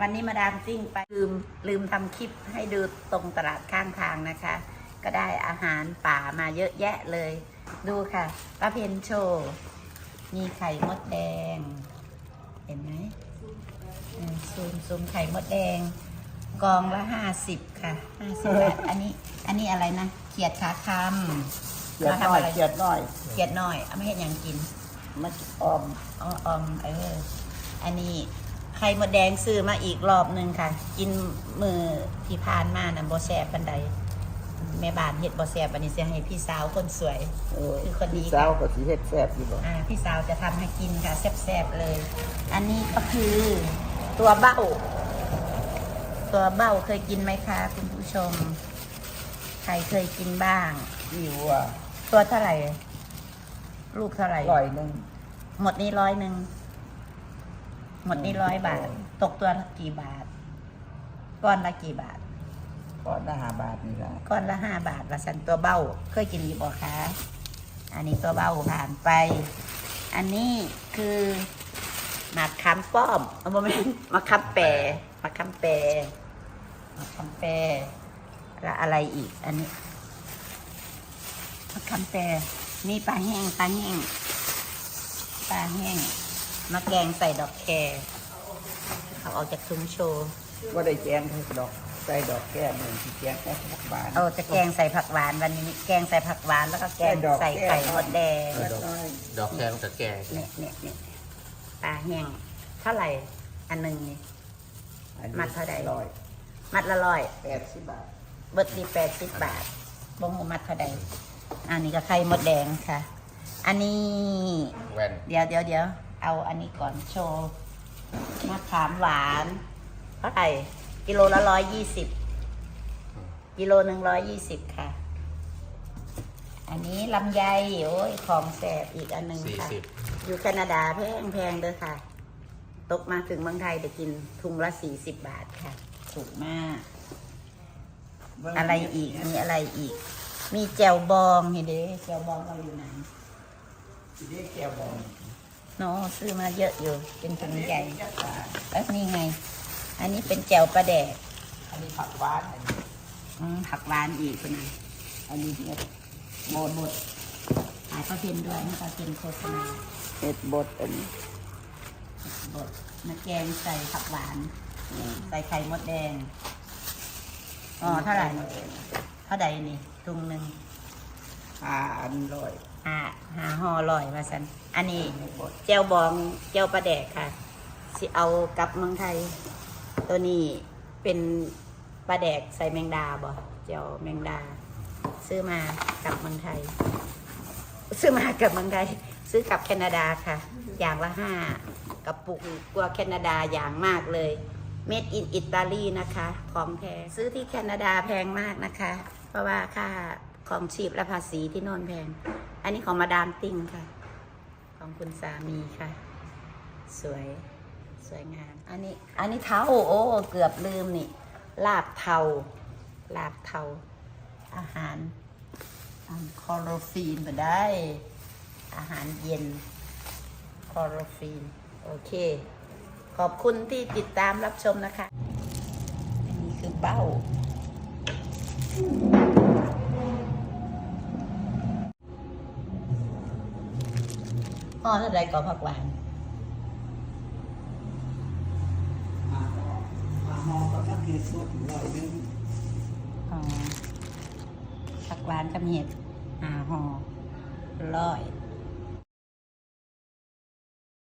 วันนี้มาดามซิ่งไปลืมลืมทำคลิปให้ดูตรงตลาดข้างทางนะคะ ก็ได้อาหารป่ามาเยอะแยะเลย ดูค่ะป้าเพนโชว์มีไข่มดแดง เห็นไหมเออซูมซูมไข่มดแดง กองละห้าสิบค่ะห้าสิบบาทอันนี้ อันนี้อะไรนะเขียดขาคำเกียดน้อยเกียดน้อยเขียดน้อยเอาไม่เห็นยังกินมาออมอ๋อออมเอออันนี้ไข่มดแดงซื้อมาอีกรอบหนึ่งค่ะ กินมือที่ผ่านมานะบอแซบปันใดแม่บ้านเฮ็ดบอแซบอันนี้จะให้พี่สาวคนสวย เออคือคนดีพี่สาวก็สิเฮ็ดแซ่บอยู่บ่อ่าพี่สาวจะทำให้กินค่ะแซ่บๆเลย อันนี้ก็คือตัวเบ้า ตัวเบ้าเคยกินไหมคะคุณผู้ชม ใครเคยกินบ้าง อิวอะตัวเท่าไหร่ ลูกเท่าไหร่ ร้อยหนึงหมดนี้ร้อยหนึ่ง หมดนี้ร้อยบาท ตกตัวละกี่บาท ก้อนละกี่บาทก็ได้ห้าบาทนี่ล่ะก้อนละห้าบาทละสันตัวเบ้า เคยกินอยี่บ่คะอันนี้ตัวเบ้าผ่านไป อันนี้คือหมากคำป้อมเอาบ่แม่นมะคำแปรมะคำแปรมะคำแปรแล้วอะไรอีก อันนี้มะคำแปรมีปลาแห้งปลาแห้งปลาแห้ง มาแกงใส่ดอกแครเขาออกจากซุ้มโชว์ว่าได้แกงให้ดอกใส่ดอกแก้มหนึ่งที่แกงแค่ผักบานเอาจะแกงใส่ผักหวานวันนี้ แกงใส่ผักหวานแล้วก็แกงใส่ไข่มดแดงเกียดน้อยดอกแครมันกับแก่เนี่ยเนี่ยเนี่ยปลาแห้งเท่าไหร่อันหนึ่งนี่อันนี้มัดเท่าใดร้อยมัดละร้อยแปดสิบบาทเบิดดีแปดสิบบาทบงหูมัดเท่าใดอันนี้ก็ไข่มดแดงค่ะ อันนี้แว่นเดี๋ยวเดี๋ยวเดี๋ยว เอาอันนี้ก่อนโชว์มะขามหวานเท่าไหร่กิโลละร้อยยี่สิบกิโลหนึ่งร้อยยี่สิบค่ะ อันนี้ลำไยโอ้ยของแสบอีกอันหนึ่งสี่ค่ะสิบอยู่แคนาดาแพงแพงเด้อค่ะ ตกมาถึงเมืองไทยได้กินทุงละสี่สิบบาทค่ะ ถูกมาก อะไรอีกมีอะไรอีก มีแจวบองเห็นเด้แจวบองเราอยู่ไหนสิได้แก้วบอง โน้ซื้อมาเยอะอยู่ เป็นถุงใหญ่แล้วนี่ไง อันนี้เป็นแจวปลาแดกอันนี้ผักหวานอันนี้อืมผักหวานอีกคนนึงอันนี้เนี่ยโบดบดขายข้าวเพ็นด้วยนะข้าวเพ็นโฆษณาเห็ดบดอันนี้บดมาแกงใส่ผักหวาน ใส่ไข่มดแดงอ๋อเท่าไหร่เท่าใดนี่ถุงหนึ่ง ห้าอันร้อยหาหาห่อลอยมาสันอันนี้เห็ดบดเจลบองเจลปลาแดกค่ะสิเอากลับเมืองไทย ตัวนี้เป็นปลาแดกใส่แมงดาบ่เจลแมงดา ซื้อมากลับเมืองไทย ซื้อมากลับเมืองไทย ซื้อกลับแคนาดาค่ะ อย่างละห้ากระปุกกลัวแคนาดาอย่างมากเลย เมดอินอิตาลีนะคะ ของแท้ซื้อที่แคนาดาแพงมากนะคะ เพราะว่าค่า ของชีพและภาษีที่โน่นแพง อันนี้ของมาดามติ้งค่ะ ของคุณสามีค่ะ สวยสวยงาม อันนี้อันนี้เท้าโอ้เกือบลืมนี่ ลาบเทา ลาบเทา อาหารคอโรฟีนมาได้ อาหารเย็น คอโรฟีน โอเค ขอบคุณที่ติดตามรับชมนะคะ อันนี้คือเป้า ห่อเท่าไรก็ผักหวานห้าห่อห้าห่อก็ต้องคือสุดร้อยหนึงอ๋อผักหวานกับเห็ดหาห่อร้อย